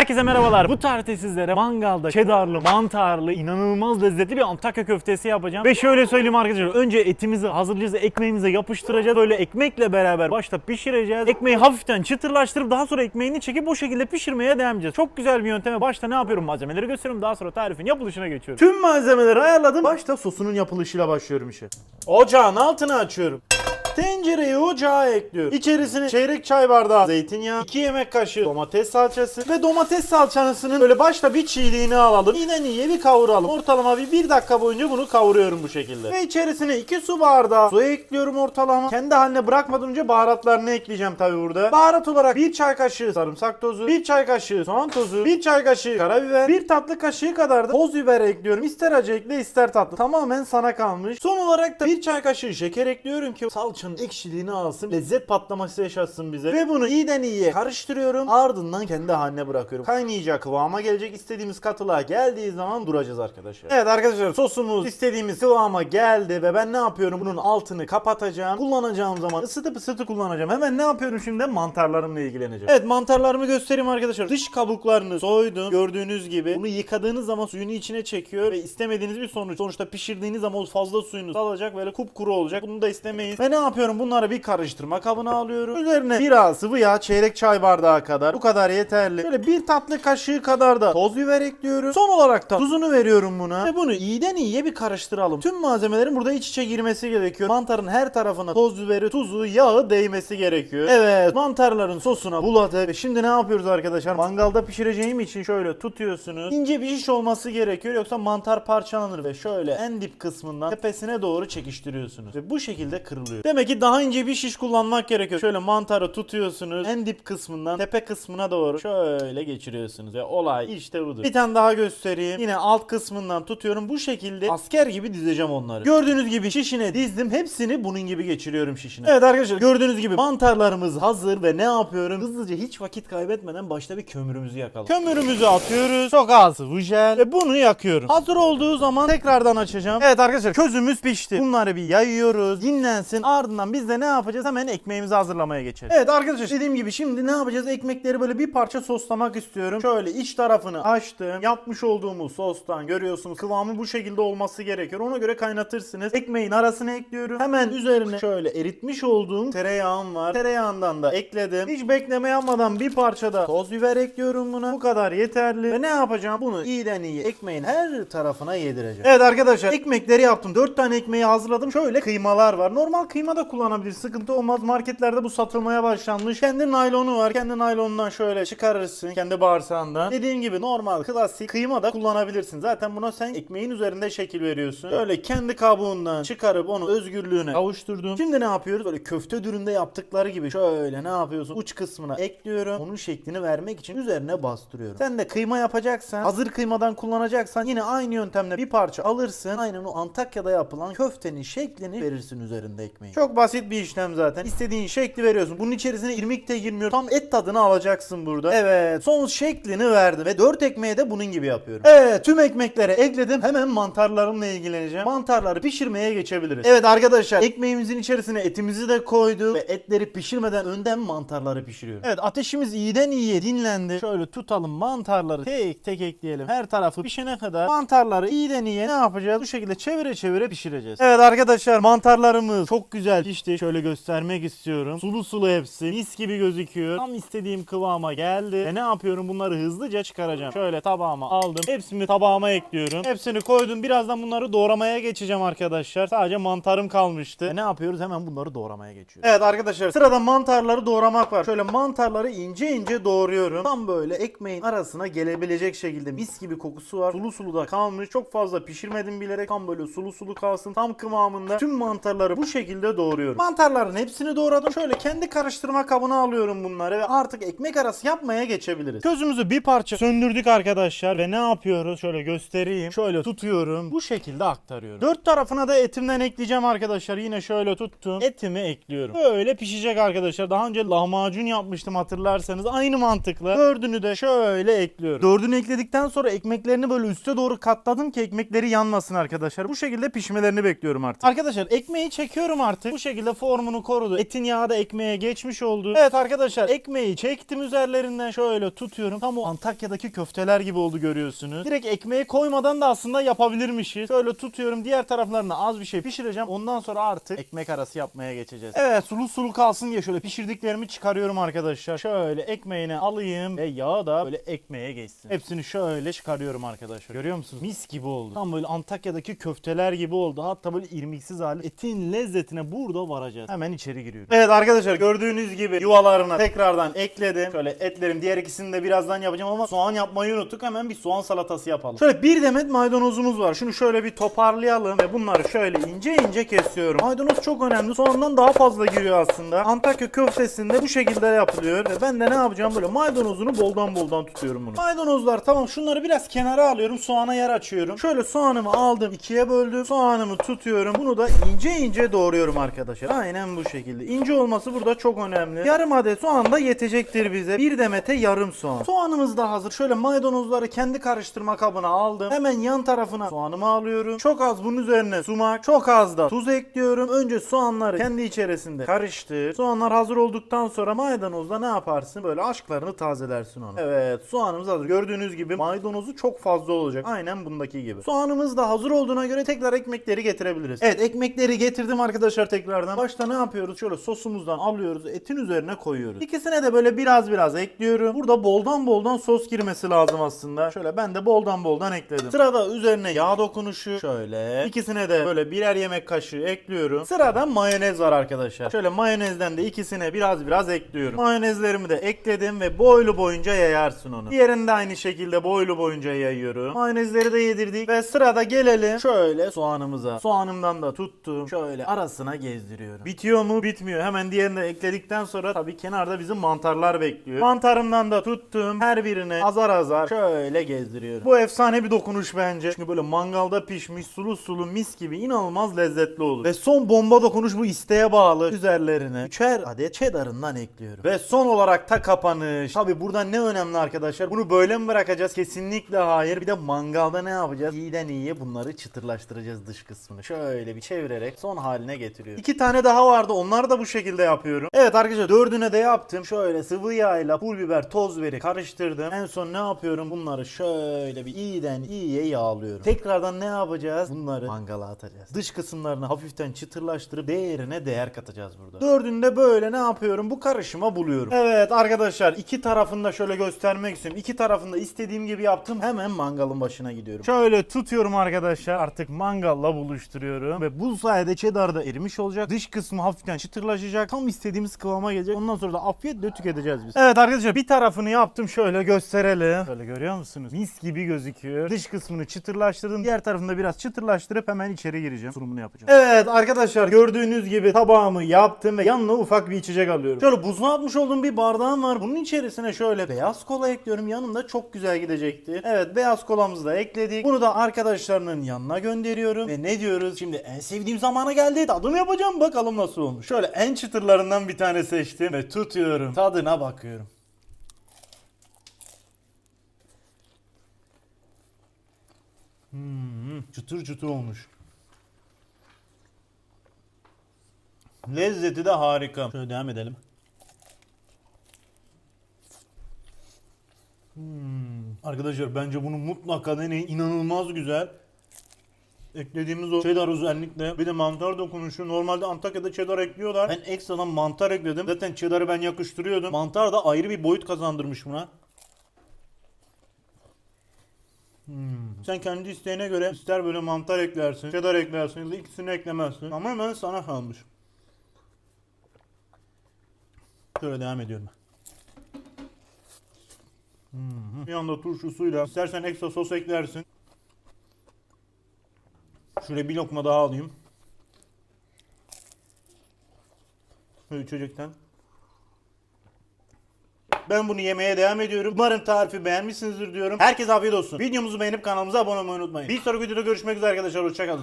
Herkese merhabalar. Bu tarihte sizlere mangalda cheddarlı, mantarlı, inanılmaz lezzetli bir Antakya köftesi yapacağım. Ve şöyle söyleyeyim arkadaşlar. Önce etimizi hazırlayacağız, ekmeğimize yapıştıracağız. Böyle ekmekle beraber başta pişireceğiz. Ekmeği hafiften çıtırlaştırıp daha sonra ekmeğini çekip o şekilde pişirmeye devam edeceğiz. Çok güzel bir yönteme. Başta ne yapıyorum? Malzemeleri gösteriyorum. Daha sonra tarifin yapılışına geçiyorum. Tüm malzemeleri ayarladım. Başta sosunun yapılışıyla başlıyorum işe. Ocağın altını açıyorum. Tencereyi ocağa ekliyorum. İçerisine çeyrek çay bardağı zeytinyağı, 2 yemek kaşığı domates salçası ve domates salçasının böyle başta bir çiğliğini alalım. İğnen iyiye bir kavuralım. Ortalama bir 1 dakika boyunca bunu kavuruyorum bu şekilde. Ve içerisine 2 su bardağı su ekliyorum ortalama. Kendi haline bırakmadan önce baharatlarını ekleyeceğim tabi burada. Baharat olarak 1 çay kaşığı sarımsak tozu, 1 çay kaşığı soğan tozu, 1 çay kaşığı karabiber, 1 tatlı kaşığı kadar da toz biber ekliyorum. İster acı ekle ister tatlı. Tamamen sana kalmış. Son olarak da 1 çay kaşığı şeker ekliyorum ki salçanın ekşiliğini alsın. Lezzet patlaması yaşatsın bize. Ve bunu iyiden iyiye karıştırıyorum. Ardından kendi haline bırakıyorum. Kaynayacak kıvama gelecek. istediğimiz katılığa geldiği zaman duracağız arkadaşlar. Evet arkadaşlar sosumuz istediğimiz kıvama geldi ve ben ne yapıyorum? Bunun altını kapatacağım. Kullanacağım zaman ısıtıp ısıtıp kullanacağım. Hemen ne yapıyorum şimdi? Mantarlarımla ilgileneceğim. Evet mantarlarımı göstereyim arkadaşlar. Dış kabuklarını soydum. Gördüğünüz gibi. Bunu yıkadığınız zaman suyunu içine çekiyor ve istemediğiniz bir sonuç. Sonuçta pişirdiğiniz zaman fazla suyunu salacak böyle kupkuru olacak. Bunu da istemeyiz. Ve ne yapıyorum? Bunları bir karıştırma kabına alıyorum. Üzerine biraz sıvı yağ çeyrek çay bardağı kadar. Bu kadar yeterli. Böyle bir tatlı kaşığı kadar da toz biber ekliyorum. Son olarak da tuzunu veriyorum buna. Ve bunu iyiden iyiye bir karıştıralım. Tüm malzemelerin burada iç içe girmesi gerekiyor. Mantarın her tarafına toz biberi, tuzu, yağı değmesi gerekiyor. Evet mantarların sosuna buladık. Ve şimdi ne yapıyoruz arkadaşlar? Mangalda pişireceğim için şöyle tutuyorsunuz. İnce bir şiş olması gerekiyor. Yoksa mantar parçalanır ve şöyle en dip kısmından tepesine doğru çekiştiriyorsunuz. Ve bu şekilde kırılıyor. Demek ki daha ince bir şiş kullanmak gerekiyor. Şöyle mantarı tutuyorsunuz. En dip kısmından tepe kısmına doğru şöyle geçiriyorsunuz. Ve olay işte budur. Bir tane daha göstereyim. Yine alt kısmından tutuyorum. Bu şekilde asker gibi dizeceğim onları. Gördüğünüz gibi şişine dizdim. Hepsini bunun gibi geçiriyorum şişine. Evet arkadaşlar gördüğünüz gibi mantarlarımız hazır ve ne yapıyorum? Hızlıca hiç vakit kaybetmeden başta bir kömürümüzü yakalım. Kömürümüzü atıyoruz. Çok az sıvı ve bunu yakıyorum. Hazır olduğu zaman tekrardan açacağım. Evet arkadaşlar közümüz pişti. Bunları bir yayıyoruz. Dinlensin. Ardından biz de ne yapacağız? Hemen ekmeğimizi hazırlamaya geçelim. Evet arkadaşlar dediğim gibi şimdi ne yapacağız? Ekmekleri böyle bir parça soslamak istiyorum. Şöyle iç tarafını açtım. Yapmış olduğumuz sostan görüyorsunuz kıvamı bu şekilde olması gerekiyor. Ona göre kaynatırsınız. Ekmeğin arasına ekliyorum. Hemen üzerine şöyle eritmiş olduğum tereyağım var. Tereyağından da ekledim. Hiç bekleme yapmadan bir parça da toz biber ekliyorum buna. Bu kadar yeterli. Ve ne yapacağım? Bunu iyiden iyi ekmeğin her tarafına yedireceğim. Evet arkadaşlar ekmekleri yaptım. 4 tane ekmeği hazırladım. Şöyle kıymalar var. Normal kıyma da kullanabilir. Sıkıntı olmaz. Marketlerde bu satılmaya başlanmış. Kendi naylonu var. Kendi naylonundan şöyle çıkarırsın. Kendi bağırsağından. Dediğim gibi normal klasik kıyma da kullanabilirsin. Zaten buna sen ekmeğin üzerinde şekil veriyorsun. Böyle kendi kabuğundan çıkarıp onu özgürlüğüne kavuşturdum. Şimdi ne yapıyoruz? Böyle köfte dürümde yaptıkları gibi şöyle ne yapıyorsun? Uç kısmına ekliyorum. Onun şeklini vermek için üzerine bastırıyorum. Sen de kıyma yapacaksan, hazır kıymadan kullanacaksan yine aynı yöntemle bir parça alırsın. Aynen o Antakya'da yapılan köftenin şeklini verirsin üzerinde ekmeği. Çok basit bir işlem zaten. İstediğin şekli veriyorsun. Bunun içerisine irmik de girmiyor. Tam et tadını alacaksın burada. Evet. Son şeklini verdim ve 4 ekmeği de bunun gibi yapıyorum. Evet. Tüm ekmeklere ekledim. Hemen mantarlarımla ilgileneceğim. Mantarları pişirmeye geçebiliriz. Evet arkadaşlar ekmeğimizin içerisine etimizi de koyduk ve etleri pişirmeden önden mantarları pişiriyorum. Evet ateşimiz iyiden iyiye dinlendi. Şöyle tutalım mantarları tek tek ekleyelim. Her tarafı pişene kadar mantarları iyiden iyiye ne yapacağız? Bu şekilde çevire çevire pişireceğiz. Evet arkadaşlar mantarlarımız çok güzel pişti. Şöyle göstermek istiyorum. Sulu sulu hepsi. Mis gibi gözüküyor. Tam istediğim kıvama geldi. Ve ne yapıyorum? Bunları hızlıca çıkaracağım. Şöyle tabağıma aldım. Hepsini tabağıma ekliyorum. Hepsini koydum. Birazdan bunları doğramaya geçeceğim arkadaşlar. Sadece mantarım kalmıştı. E ne yapıyoruz? Hemen bunları doğramaya geçiyoruz. Evet arkadaşlar sırada mantarları doğramak var. Şöyle mantarları ince ince doğruyorum. Tam böyle ekmeğin arasına gelebilecek şekilde mis gibi kokusu var. Sulu sulu da kalmış. Çok fazla pişirmedim bilerek. Tam böyle sulu sulu kalsın. Tam kıvamında. Tüm mantarları bu şekilde doğruyorum. Mantarların hepsini doğradım. Şöyle kendi karıştırma kabına alıyorum bunları ve artık ekmek arası yapmaya geçebiliriz. Közümüzü bir parça söndürdük arkadaşlar ve ne yapıyoruz? Şöyle göstereyim. Şöyle tutuyorum. Bu şekilde aktarıyorum. Dört tarafına da etimden ekleyeceğim arkadaşlar. Yine şöyle tuttum. Etimi ekliyorum. Böyle pişecek arkadaşlar. Daha önce lahmacun yapmıştım hatırlarsanız. Aynı mantıkla. Dördünü de şöyle ekliyorum. Dördünü ekledikten sonra ekmeklerini böyle üste doğru katladım ki ekmekleri yanmasın arkadaşlar. Bu şekilde pişmelerini bekliyorum artık. Arkadaşlar ekmeği çekiyorum artık. Bu şekilde formunu korudu. Etin yağı da ekmeğe geçmiş oldu. Evet arkadaşlar ekmeği çektim üzerlerinden şöyle tutuyorum. Tam o Antakya'daki köfteler gibi oldu görüyorsunuz. Direkt ekmeği koymadan da aslında yapabilirmişiz. Şöyle tutuyorum. Diğer taraflarına az bir şey pişireceğim. Ondan sonra artık ekmek arası yapmaya geçeceğiz. Evet sulu sulu kalsın diye şöyle pişirdiklerimi çıkarıyorum arkadaşlar. Şöyle ekmeğini alayım ve yağı da böyle ekmeğe geçsin. Hepsini şöyle çıkarıyorum arkadaşlar. Görüyor musunuz? Mis gibi oldu. Tam böyle Antakya'daki köfteler gibi oldu. Hatta böyle irmiksiz hali. Etin lezzetine burada varacağız. Hemen içeri giriyorum. Evet arkadaşlar gördüğünüz gibi yuvalarına tekrardan ekledim. Şöyle etlerim diğer ikisini de birazdan yapacağım ama soğan yapmayı unuttuk. Hemen bir soğan salatası yapalım. Şöyle bir demet maydanozumuz var. Şunu şöyle bir toparlayalım ve bunları şöyle ince ince kesiyorum. Maydanoz çok önemli. Soğandan daha fazla giriyor aslında. Antakya köftesinde bu şekilde yapılıyor. Ve ben de ne yapacağım böyle maydanozunu boldan boldan tutuyorum bunu. Maydanozlar tamam şunları biraz kenara alıyorum. Soğana yer açıyorum. Şöyle soğanımı aldım ikiye böldüm. Soğanımı tutuyorum. Bunu da ince ince doğruyorum arkadaşlar. Aynen bu şekilde. İnce olması burada çok önemli. Yarım adet soğan da yetecektir bize. Bir demete yarım soğan. Soğanımız da hazır. Şöyle maydanozları kendi karıştırma kabına aldım. Hemen yan tarafına soğanımı alıyorum. Çok az bunun üzerine sumak, çok az da tuz ekliyorum. Önce soğanları kendi içerisinde karıştır. Soğanlar hazır olduktan sonra maydanozla ne yaparsın? Böyle aşklarını tazelersin onu. Evet soğanımız hazır. Gördüğünüz gibi maydanozu çok fazla olacak. Aynen bundaki gibi. Soğanımız da hazır olduğuna göre tekrar ekmekleri getirebiliriz. Evet ekmekleri getirdim arkadaşlar tekrardan. Başta ne yapıyoruz? Şöyle sosumuzdan alıyoruz. Etin üzerine koyuyoruz. İkisine de böyle biraz biraz ekliyorum. Burada boldan boldan sos girmesi lazım aslında. Şöyle ben de boldan boldan ekledim. Sırada üzerine yağ dokunuşu şöyle. İkisine de böyle birer yemek kaşığı ekliyorum. Sırada mayonez var arkadaşlar. Şöyle mayonezden de ikisine biraz biraz ekliyorum. Mayonezlerimi de ekledim ve boylu boyunca yayarsın onu. Diğerini de aynı şekilde boylu boyunca yayıyorum. Mayonezleri de yedirdik ve sırada gelelim şöyle soğanımıza. Soğanımdan da tuttum. Şöyle arasına gezdiriyorum. Bitiyor mu? Bitmiyor. Hemen diğerini de ekledikten sonra tabii kenarda bizim mantarlar bekliyor. Mantarımdan da tuttum. Her birine azar azar şöyle gezdiriyorum. Bu efsane bir dokunuş bence. Çünkü böyle mangalda pişmiş sulu sulu mis gibi inanılmaz lezzetli olur. Ve son bomba dokunuş bu isteğe bağlı. Üzerlerine üçer adet cheddar'ından ekliyorum. Ve son olarak ta kapanış. Tabii burada ne önemli arkadaşlar? Bunu böyle mi bırakacağız? Kesinlikle hayır. Bir de mangalda ne yapacağız? İyiden iyiye bunları çıtırlaştıracağız dış kısmını. Şöyle bir çevirerek son haline getiriyorum. İki tane daha vardı. Onları da bu şekilde yapıyorum. Evet arkadaşlar dördüne de yaptım. Şöyle sıvı yağ pul biber, toz veri karıştırdım. En son ne yapıyorum? Bunları şöyle bir iyiden iyiye yağlıyorum. Tekrardan ne yapacağız? Bunları mangala atacağız. Dış kısımlarını hafiften çıtırlaştırıp değerine değer katacağız burada. Dördünde böyle ne yapıyorum? Bu karışıma buluyorum. Evet arkadaşlar iki tarafını da şöyle göstermek istiyorum. İki tarafında istediğim gibi yaptım. Hemen mangalın başına gidiyorum. Şöyle tutuyorum arkadaşlar. Artık mangalla buluşturuyorum. Ve bu sayede cheddar da erimiş olacak. Dış kısmı hafiften çıtırlaşacak. Tam istediğimiz kıvama gelecek. Ondan sonra da afiyetle tüketeceğiz biz. Evet arkadaşlar bir tarafını yaptım. Şöyle gösterelim. Şöyle görüyor musunuz? Mis gibi gözüküyor. Dış kısmını çıtırlaştırdım. Diğer tarafını da biraz çıtırlaştırıp hemen içeri gireceğim. Sunumunu yapacağım. Evet arkadaşlar gördüğünüz gibi tabağımı yaptım ve yanına ufak bir içecek alıyorum. Şöyle buzluğa atmış olduğum bir bardağım var. Bunun içerisine şöyle beyaz kola ekliyorum. Yanında çok güzel gidecekti. Evet beyaz kolamızı da ekledik. Bunu da arkadaşlarının yanına gönderiyorum. Ve ne diyoruz? Şimdi en sevdiğim zamana geldi. Tadım yapacağım. Bakalım nasıl olmuş. Şöyle en çıtırlarından bir tane seçtim ve tutuyorum. Tadına bakıyorum. Hmm, çıtır çıtır olmuş. Lezzeti de harika. Şöyle devam edelim. Hmm. Arkadaşlar bence bunu mutlaka deneyin. İnanılmaz güzel. Eklediğimiz o cheddar özellikle bir de mantar dokunuşu. Normalde Antakya'da cheddar ekliyorlar. Ben ekstradan mantar ekledim. Zaten cheddar'ı ben yakıştırıyordum. Mantar da ayrı bir boyut kazandırmış buna. Hmm. Sen kendi isteğine göre ister böyle mantar eklersin, cheddar eklersin ya da ikisini eklemezsin. Ama hemen sana kalmış. Şöyle devam ediyorum. Hmm. Bir anda turşusuyla istersen ekstra sos eklersin. Şuraya bir lokma daha alayım. Şöyle içecekten. Ben bunu yemeye devam ediyorum. Umarım tarifi beğenmişsinizdir diyorum. Herkese afiyet olsun. Videomuzu beğenip kanalımıza abone olmayı unutmayın. Bir sonraki videoda görüşmek üzere arkadaşlar. Hoşçakalın.